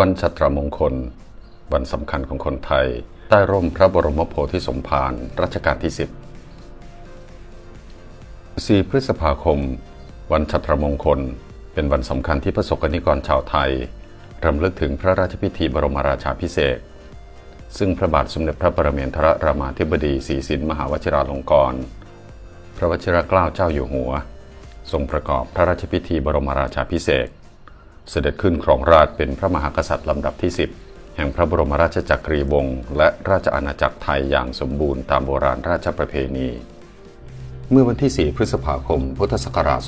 วันชัตรมงคล วันสำคัญของคนไทย ใต้ร่มพระบรมโพธิสมภารรัชกาลที่ 10 4 พฤษภาคม วันชัตรมงคล เป็นวันสำคัญที่พระสกนิกรชาวไทยรำลึกถึงพระราชพิธีบรมราชาพิเศษซึ่งพระบาทสมเด็จพระปรเมนทรรามาธิบดีศรีสินมหาวชิราลงกรณ์พระวชิรเกล้าเจ้าอยู่หัว ทรงประกอบพระราชพิธีบรมราชาพิเศษ เสด็จขึ้นครองราชเป็นพระมหากษัตริย์ลำดับที่ 10 แห่งพระบรมราชจักรีวงศ์และราชอาณาจักรไทยอย่างสมบูรณ์ตามโบราณราชประเพณี เมื่อวันที่ 4 พฤษภาคม พุทธศักราช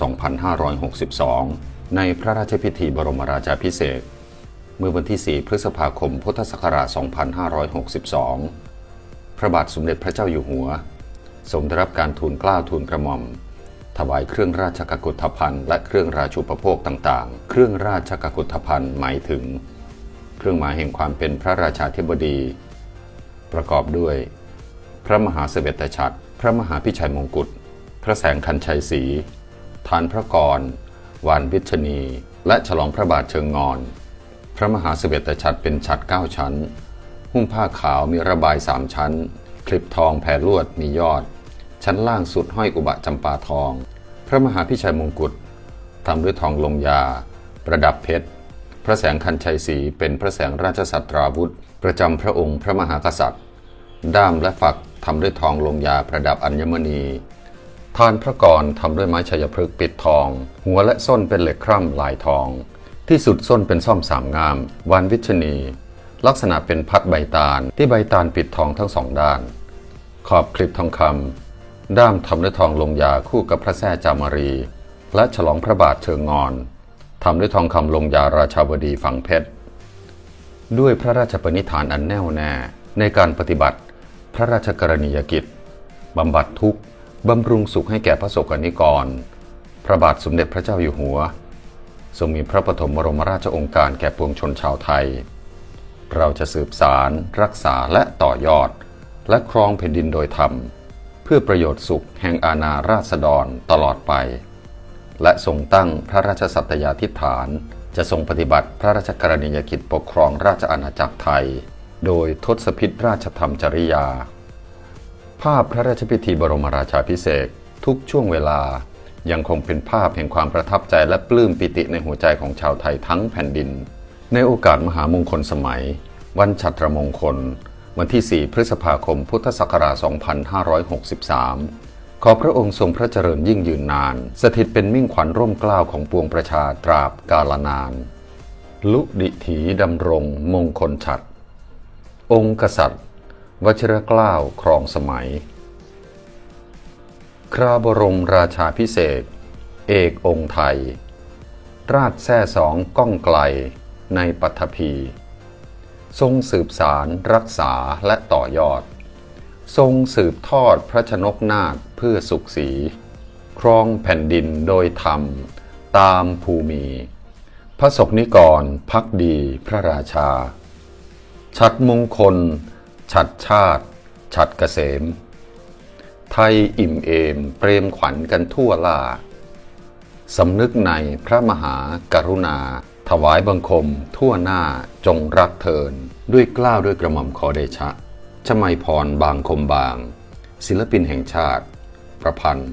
2562 ในพระราชพิธีบรมราชาพิเศษ เมื่อวันที่ 4 พฤษภาคม พุทธศักราช 2562 พระบาทสมเด็จพระเจ้าอยู่หัวทรงได้รับการทูลเกล้าทูลกระหม่อม ถวายเครื่องราชกกุฏภัณฑ์และเครื่องราชูปโภคต่างๆ เครื่องราชกกุฏภัณฑ์หมายถึง เครื่องหมายแห่งความเป็นพระราชาธิบดี ประกอบด้วย พระมหาเสวตฉัตร พระมหาพิชัยมงกุฎ พระแสงคันชัยศรีทานพระกร วานวิชนี และฉลองพระบาทเชิงงอน พระมหาเสวตฉัตรเป็นฉัตรเก้าชั้น หุ้มผ้าขาวมีระบายสามชั้น คลิปทองแผ่ลวดมียอดชั้นล่างสุดห้อยอุบะจำปาทอง ระมหาพิชัยมงกุฎทำด้วยทองลงยา ประดับเพชร พระแสงคันชัยศรีเป็นพระแสงราชสัตราวุธ ประจำพระองค์พระมหากษัตริย์ ด้ามและฝักทำด้วยทองลงยาประดับอัญมณีทานพระกรทำด้วยไม้ชัยพฤกษ์ปิดทอง หัวและส้นเป็นเหล็กคร่ำลายทอง ที่สุดส้นเป็นซ่อมสามงาม วานวิชนี ลักษณะเป็นพัดใบตาลที่ใบตาลปิดทองทั้งสองด้าน ขอบคลิปทองคำ ด้ามทำด้วยทองลงยาคู่กับพระแท่จามารี และฉลองพระบาทเชิงงอนทำด้วยทองคำลงยาราชาวดีฝังเพชร ด้วยพระราชปณิธานอันแน่วแน่ในการปฏิบัติพระราชกรณียกิจบำบัดทุกข์บำรุงสุขให้แก่พระสกนิกร พระบาทสมเด็จพระเจ้าอยู่หัว ทรงมีพระปฐมบรมราชองการแก่ปวงชนชาวไทย เราจะสืบสาร รักษาและต่อยอด และครองแผ่นดินโดยธรรม เพื่อประโยชน์สุขแห่งอาณาราษฎรตลอดไป และทรงตั้งพระราชสัตยาธิฐาน จะทรงปฏิบัติพระราชกรณียกิจปกครองราชอาณาจักรไทย โดยทศพิธราชธรรมจริยา ภาพพระราชพิธีบรมราชาพิเศษทุกช่วงเวลายังคงเป็นภาพแห่งความประทับใจและปลื้มปิติในหัวใจของชาวไทยทั้งแผ่นดิน ในโอกาสมหามงคลสมัย วันฉัตรมงคล วันที่ 4 พฤษภาคม พุทธศักราช 2563 ขอพระองค์ทรงพระเจริญยิ่งยืนนาน สถิตเป็นมิ่งขวัญร่มเกล้าของปวงประชาตราบกาลนาน ลุดิถีดำรงมงคลฉัตรองค์กษัตริย์ วชิรเกล้าครองสมัย คราบรมราชาพิเศษ เอกองค์ไทย ราชแท่สองก้องไกลในปัทภี ทรงสืบสารรักษาและต่อยอด ทรงสืบทอดพระชนกนาถเพื่อสุขสี ครองแผ่นดินโดยธรรม ตามภูมิ พระศกนิกรพักดีพระราชาฉัดมงคลฉัดชาติฉัดเกษม ไทยอิ่มเอมเปรมขวัญกันทั่วล่าสำนึกในพระมหากรุณา ถวายบังคมทั่วหน้าจงรักเทิน ด้วยกล้าวด้วยกระหม่อมขอเดชะชมัยพรบางคมบาง ศิลปินแห่งชาติ ประพันธ์